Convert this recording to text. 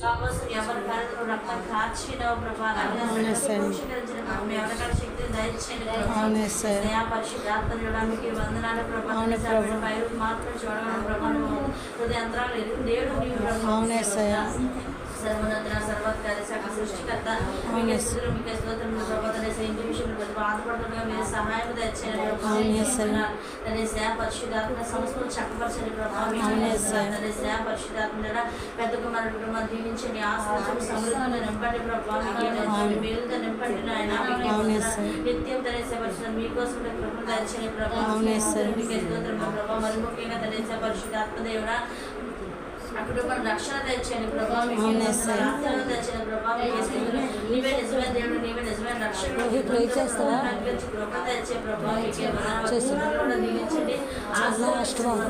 మా కోసం ఎవరి కార్యక్రమం రక్తం కార్చినావు ప్రభా శక్తిని దయచేయండి పరిశుద్ధాత్మ చూడడానికి వందనాలు మాత్రం హృదయంతరాలు దేవుడు నీవు సర్వత్కారి సకల సృష్టికర్త మీకే స్తుతులు, మీకే స్తోత్రములు ప్రభా తండ్రి ఇంటి విషయంలో ప్రతి బాధపడుతుండగా మీరు సహాయం దయచేయండి సంస్థలు చక్కపరచండి ప్రభా మీకు అవునే సార్. తండ్రి సేవ పరిశుద్ధాత్మ పెద్ద కుమారుడు ప్రభా దీవించండి ఆశ్రయించండి సమృద్ధిని నింపండి ప్రభా మీకే వందనాలు. మేలుతో నింపండి నాయన. నిత్యం పరిశుద్ధం మీకోసం కృపను దయచేయండి ప్రభా అవునే సార్. మీకే స్తోత్రములు ప్రభా మరి ముఖ్యంగా తండ్రి సేవ పరిశుద్ధాత్మ దేవుడా అక్కడ రక్షణ తెచ్చండి ప్రభా మీకు అవునే సార్. ఆశీర్వాదం తెచ్చండి ప్రభా మీకు స్తుతులు. నీవే చేస్తావా? చేస్తున్నా, అష్టమం.